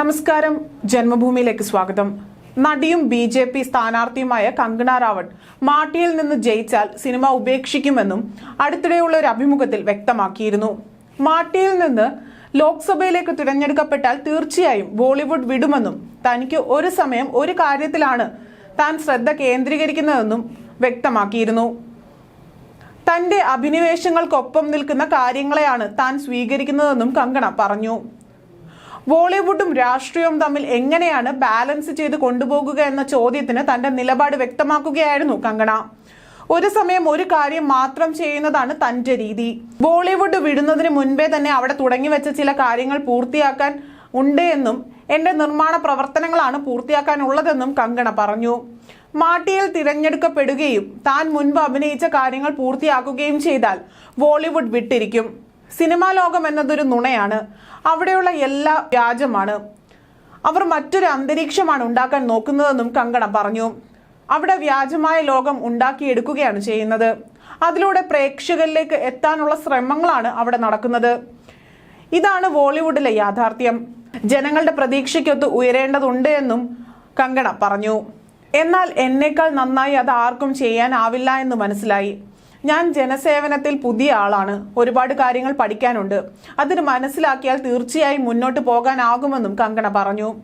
നമസ്കാരം. ജന്മഭൂമിയിലേക്ക് സ്വാഗതം. നടിയും ബി ജെ പി സ്ഥാനാർത്ഥിയുമായ കങ്കണ റാവട്ട് മാട്ടിയിൽ നിന്ന് ജയിച്ചാൽ സിനിമ ഉപേക്ഷിക്കുമെന്നും അടുത്തിടെയുള്ള ഒരു അഭിമുഖത്തിൽ വ്യക്തമാക്കിയിരുന്നു. മാട്ടിയിൽ നിന്ന് ലോക്സഭയിലേക്ക് തിരഞ്ഞെടുക്കപ്പെട്ടാൽ തീർച്ചയായും ബോളിവുഡ് വിടുമെന്നും തനിക്ക് ഒരു സമയം ഒരു കാര്യത്തിലാണ് താൻ ശ്രദ്ധ കേന്ദ്രീകരിക്കുന്നതെന്നും വ്യക്തമാക്കിയിരുന്നു. തന്റെ അഭിനിവേശങ്ങൾക്കൊപ്പം നിൽക്കുന്ന കാര്യങ്ങളെയാണ് താൻ സ്വീകരിക്കുന്നതെന്നും കങ്കണ പറഞ്ഞു. ബോളിവുഡും രാഷ്ട്രീയവും തമ്മിൽ എങ്ങനെയാണ് ബാലൻസ് ചെയ്ത് കൊണ്ടുപോകുക എന്ന ചോദ്യത്തിന് തന്റെ നിലപാട് വ്യക്തമാക്കുകയായിരുന്നു കങ്കണ. ഒരു സമയം ഒരു കാര്യം മാത്രം ചെയ്യുന്നതാണ് തന്റെ രീതി. ബോളിവുഡ് വിടുന്നതിന് മുൻപേ തന്നെ അവിടെ തുടങ്ങി വെച്ച ചില കാര്യങ്ങൾ പൂർത്തിയാക്കാൻ ഉണ്ട് എന്നും എന്റെ നിർമ്മാണ പ്രവർത്തനങ്ങളാണ് പൂർത്തിയാക്കാനുള്ളതെന്നും കങ്കണ പറഞ്ഞു. മാട്ടിയിൽ തിരഞ്ഞെടുക്കപ്പെടുകയും താൻ മുൻപ് അഭിനയിച്ച കാര്യങ്ങൾ പൂർത്തിയാക്കുകയും ചെയ്താൽ ബോളിവുഡ് വിട്ടിരിക്കും. സിനിമാ ലോകം എന്നതൊരു നുണയാണ്. അവിടെയുള്ള എല്ലാ വ്യാജമാണ്. അവർ മറ്റൊരു അന്തരീക്ഷമാണ് ഉണ്ടാക്കാൻ നോക്കുന്നതെന്നും കങ്കണ പറഞ്ഞു. അവിടെ വ്യാജമായ ലോകം ഉണ്ടാക്കിയെടുക്കുകയാണ് ചെയ്യുന്നത്. അതിലൂടെ പ്രേക്ഷകരിലേക്ക് എത്താനുള്ള ശ്രമങ്ങളാണ് അവിടെ നടക്കുന്നത്. ഇതാണ് ബോളിവുഡിലെ യാഥാർത്ഥ്യം. ജനങ്ങളുടെ പ്രതീക്ഷയ്ക്കൊത്ത് ഉയരേണ്ടതുണ്ട് എന്നും കങ്കണ പറഞ്ഞു. എന്നാൽ എന്നേക്കാൾ നന്നായി അത് ആർക്കും ചെയ്യാനാവില്ല എന്ന് മനസ്സിലായി. ഞാൻ ജനസേവനത്തിൽ പുതിയ ആളാണ്. ഒരുപാട് കാര്യങ്ങൾ പഠിക്കാനുണ്ട്. അതിന് മനസ്സിലാക്കിയാൽ തീർച്ചയായും മുന്നോട്ട് പോകാനാകുമെന്നും കങ്കണ പറഞ്ഞു.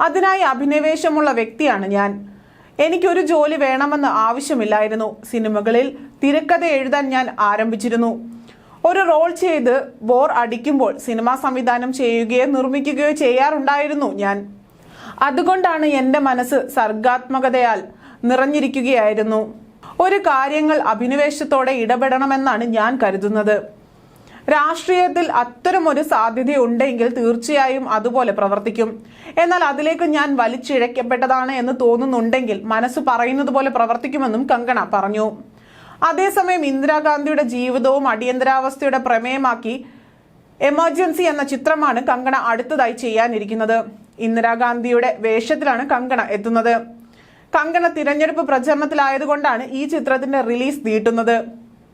അതിനായി അഭിനിവേശമുള്ള വ്യക്തിയാണ് ഞാൻ. എനിക്കൊരു ജോലി വേണമെന്ന് ആവശ്യമില്ലായിരുന്നു. സിനിമകളിൽ തിരക്കഥ എഴുതാൻ ഞാൻ ആരംഭിച്ചിരുന്നു. ഒരു റോൾ ചെയ്ത് ബോർ അടിക്കുമ്പോൾ സിനിമാ സംവിധാനം ചെയ്യുകയോ നിർമ്മിക്കുകയോ ചെയ്യാറുണ്ടായിരുന്നു ഞാൻ. അതുകൊണ്ടാണ് എന്റെ മനസ്സ് സർഗാത്മകതയാൽ നിറഞ്ഞിരിക്കുകയായിരുന്നു. ഒരു കാര്യങ്ങൾ അഭിനിവേശത്തോടെ ഇടപെടണമെന്നാണ് ഞാൻ കരുതുന്നത്. രാഷ്ട്രീയത്തിൽ അത്തരമൊരു സാധ്യതയുണ്ടെങ്കിൽ തീർച്ചയായും അതുപോലെ പ്രവർത്തിക്കും. എന്നാൽ അതിലേക്ക് ഞാൻ വലിച്ചിഴയ്ക്കപ്പെട്ടതാണ് എന്ന് തോന്നുന്നുണ്ടെങ്കിൽ മനസ്സ് പറയുന്നത് പോലെ പ്രവർത്തിക്കുമെന്നും കങ്കണ പറഞ്ഞു. അതേസമയം ഇന്ദിരാഗാന്ധിയുടെ ജീവിതവും അടിയന്തരാവസ്ഥയുടെ പ്രമേയമാക്കി എമർജൻസി എന്ന ചിത്രമാണ് കങ്കണ അടുത്തതായി ചെയ്യാനിരിക്കുന്നത്. ഇന്ദിരാഗാന്ധിയുടെ വേഷത്തിലാണ് കങ്കണ എത്തുന്നത്. കങ്കണ തിരഞ്ഞെടുപ്പ് പ്രചരണത്തിലായതുകൊണ്ടാണ് ഈ ചിത്രത്തിന്റെ റിലീസ് നീട്ടുന്നത്.